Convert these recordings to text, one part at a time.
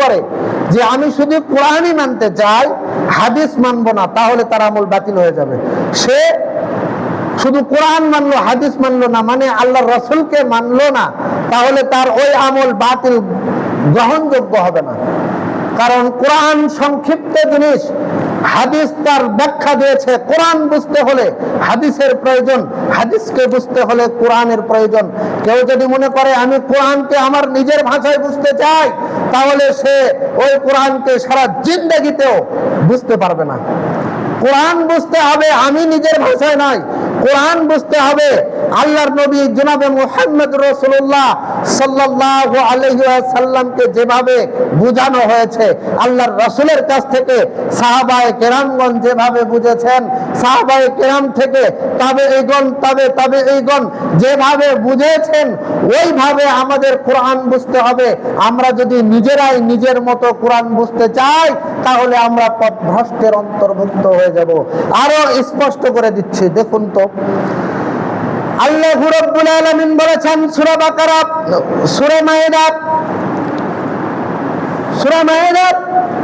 করে যে আমি শুধু কোরআনই মানতে চাই, হাদিস মানবো না, তাহলে তার আমল বাতিল হয়ে যাবে। সে শুধু কোরআন মানলো, হাদিস মানলো না মানে আল্লাহ রসুলকে মানলো না, তাহলে তার ওই আমল বাতিল গ্রহণযোগ্য হবে না। কারণ কোরআন সংক্ষিপ্ত জিনিস হাদিস তার ব্যাখ্যা দিয়েছে। কোরআন বুঝতে হলে হাদিসের প্রয়োজন, হাদিসকে বুঝতে হলে কোরআনের প্রয়োজন। কেউ যদি মনে করে, আমি কোরআনকে আমার নিজের ভাষায় বুঝতে চাই তাহলে সে ওই কোরআনকে সারা জিন্দগিতেও বুঝতে পারবে না। কোরআন বুঝতে হবে, আমি নিজের ভাষায় নয় কোরআন বুঝতে হবে। আল্লাহর নবী জনাবে মোহাম্মদ রসুল্লাহ সাল্লাল্লাহু আলাইহি সাল্লামকে যেভাবে বোঝানো হয়েছে, আল্লাহর রসুলের কাছ থেকে সাহাবায়ে কেরামগণ যেভাবে বুঝেছেন, সাহাবায়ে কেরাম থেকে তবে এইগণ তবে তবে এইগণ যেভাবে বুঝেছেন, ওইভাবে আমাদের কোরআন বুঝতে হবে। আমরা যদি নিজেরাই নিজের মতো কোরআন বুঝতে চাই, তাহলে আমরা পথভ্রষ্টের অন্তর্ভুক্ত হয়ে যাব। আরও স্পষ্ট করে দিচ্ছি, দেখুন তো। আল্লাহ রব্বুল আলমিন বলেছেন সূরা বাকারা সূরা মাইদা সূরা মাইদা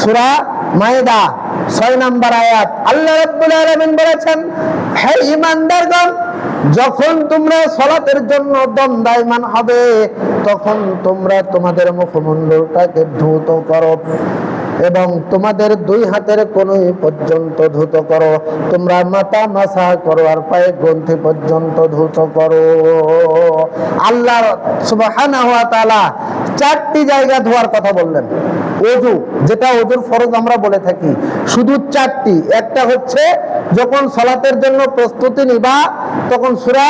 সূরা মায়দা, ছয় নম্বর আয়াত। আল্লাহ রব্বুল আলমিন বলেছেন, হে ইমানদারগণ যখন তোমরা সলাতের জন্য দণ্ডায়মান হবে, তখন তোমরা তোমাদের মুখমণ্ডলটাকে ধৌত করো। এবং তোমাদের দুই হাতের কোনোই পর্যন্ত ধুত করো। তোমরা মাথা মাসা করো আর পায়ে গ্রন্থি পর্যন্ত ধুত করো। আল্লাহ সুবহানাহু ওয়া তাআলা চারটি জায়গা ধোয়ার কথা বললেন। অজু যেটা অজুর ফরজ আমরা বলে থাকি, শুধু চারটি। একটা হচ্ছে যখন সলাতের জন্য প্রস্তুতি নিবা, তখন সূরা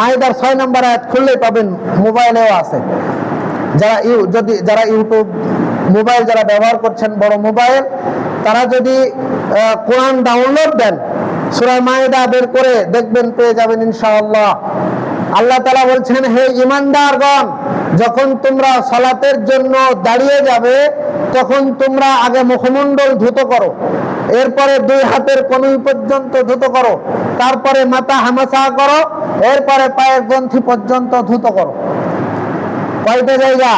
মাইদার ছয় নম্বর আয়াত খুললেই পাবেন, মোবাইলেও আছে। যারা ইউ, যদি, যারা ইউটিউব মোবাইল যারা ব্যবহার করছেন, বড় মোবাইল, তারা যদি কোরআন ডাউনলোড দেন, সূরা মায়েদা বের করে দেখবেন, পেয়ে যাবেন ইনশাআল্লাহ। আল্লাহ তাআলা বলছেন, হে ঈমানদারগণ, যখন তোমরা সালাতের জন্য দাঁড়িয়ে যাবে, তখন তোমরা আগে মুখমণ্ডল ধুত করো, এরপরে দুই হাতের কনুই পর্যন্ত ধুত করো, তারপরে মাথা হামাসা করো, এরপরে পায়ের গ্রন্থি পর্যন্ত ধুত করো। কয়টা জায়গা?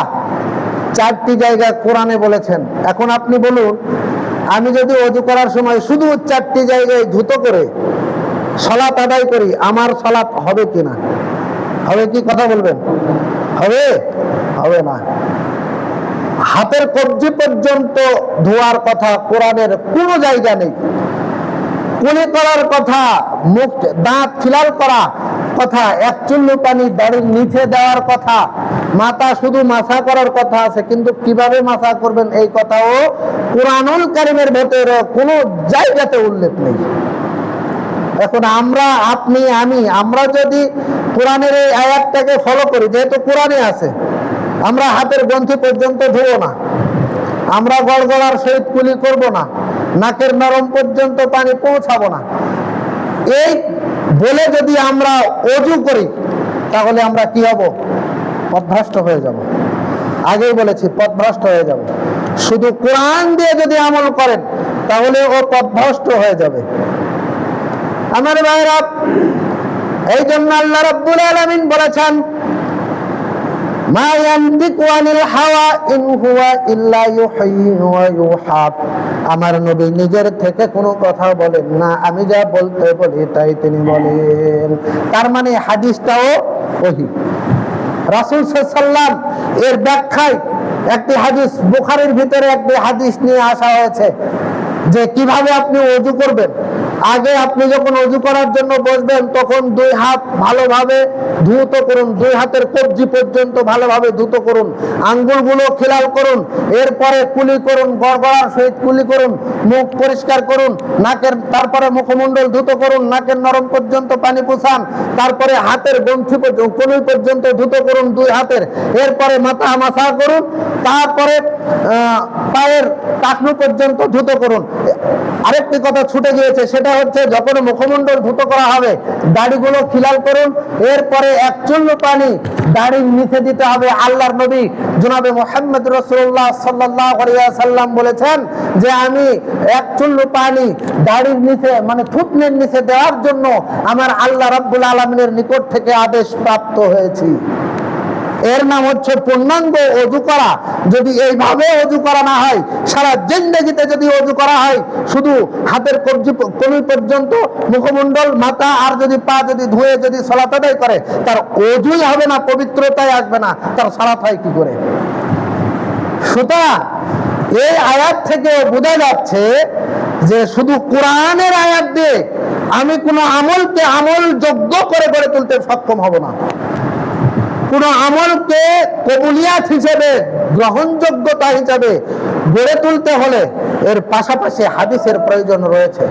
চারটি জায়গা কোরআনে বলেছেন। এখন আপনি বলুন, আমি যদি অজু করার সময় শুধু চারটি জায়গায় ধুত করে সলাত আদায় করি, আমার সলাত হবে কিনা হবে কি কথা বলবেন? হবে? হবে না। হাতের কবজি পর্যন্ত ধোয়ার কথা কোরআনের কোনো জায়গা নেই। কুলি করার কথা, মুখ, দাঁত খিলাল করা কথা, এক চুল্লু পানি দাড়ির নিচে দেওয়ার কথা, মাথা শুধু মাথা করার কথা আছে, কিন্তু কীভাবে মাথা করবেন এই কথাও কোরআনুল কারিমের ভেতরে কোনো জায়গাতে উল্লেখ নেই। এখন আমরা, আপনি, আমি, আমরা যদি কোরআনের এই আয়াতটাকে ফলো করি, যেহেতু কোরআনে আছে, আমরা হাতের গ্রন্থি পর্যন্ত ধুবো না, আমরা গড়গড়ার সহিত কুলি করব না, নাকের নরম পর্যন্ত পানি পৌঁছাবো না, এই বলে যদি আমরা অজু করি, তাহলে আমরা কি হব? পদভ্রষ্ট হয়ে যাব। আগেই বলেছি, পদভ্রষ্ট হয়ে যাব। শুধু কোরআন দিয়ে যদি আমল করেন, তাহলে ও পদভ্রষ্ট হয়ে যাবে। আমার ভাইরা এই জন্য আল্লাহ রব্বুল আলমিন বলেছেন হাওয়া ইল্লা আমার নবী নিজের থেকে কোনো কথা বলেন না, আমি যা বলতে বলি তাই তিনি বলেন। তার মানে হাদিসটাও ওহি। রাসূল সাল্লাম এর ব্যাখ্যায় একটি হাদিস, বুখারীর ভিতরে একটি হাদিস নিয়ে আসা হয়েছে যে কীভাবে আপনি ওযু করবেন। আগে আপনি যখন অজু করার জন্য বসবেন, তখন দুই হাত ভালোভাবে ধুত করুন, দুই হাতের কবজি পর্যন্ত ভালোভাবে ধুত করুন, আঙ্গুলগুলো খিলাল করুন, এরপরে কুলি করুন, গড়গড়ার সহিত কুলি করুন, মুখ পরিষ্কার করুন, নাকের, তারপরে মুখমণ্ডল ধুত করুন, নাকের নরম পর্যন্ত পানি পুষান, তারপরে হাতের গন্থি পর্যন্ত, কনুই পর্যন্ত ধুত করুন দুই হাতের, এরপরে মাথা মাথা করুন, তারপরে পায়ের টাকনু পর্যন্ত ধুত করুন। আরেকটি কথা ছুটে গিয়েছে, সেটা হচ্ছে যখন মুখমণ্ডল ধুত করা হবে, দাড়িগুলো খিলাল করুন। এরপরে এক চুল্লু পানি দাড়ির নিচে দিতে হবে। আল্লাহর নবী জনাবে মোহাম্মদ রসুল্লাহ সাল্লাহ সাল্লাম বলেছেন যে আমি এক চুল্লু পানি দাড়ির নিচে মানে থুতনের নিচে দেওয়ার জন্য আমার আল্লাহ রাব্বুল আলমিনের নিকট থেকে আদেশ প্রাপ্ত হয়েছি। এর নাম হচ্ছে পূর্ণাঙ্গ অজু করা। যদি এইভাবে অজু করা না হয়, সারা জিন্দগিতে যদি অজু করা হয়, শুধু হাতের কবজি কবি পর্যন্ত, মুখমণ্ডল, মাথা, আর যদি পা যদি ধুয়ে যদি সলাত আদায় করে, তার অজুই হবে না, পবিত্রতাই আসবে না, তার সলাত হয় কি করে? সুতরাং এই আয়াত থেকে বোঝা যাচ্ছে যে শুধু কোরআনের আয়াত দিয়ে আমি কোনো আমলকে আমল যোগ্য করে গড়ে তুলতে সক্ষম হব না। কোন আমলকে কবুলিয়াত হিসেবে গ্রহণযোগ্যতা হিসেবে গড়ে তুলতে হলে এর পাশাপাশি হাদিসের প্রয়োজন রয়েছে।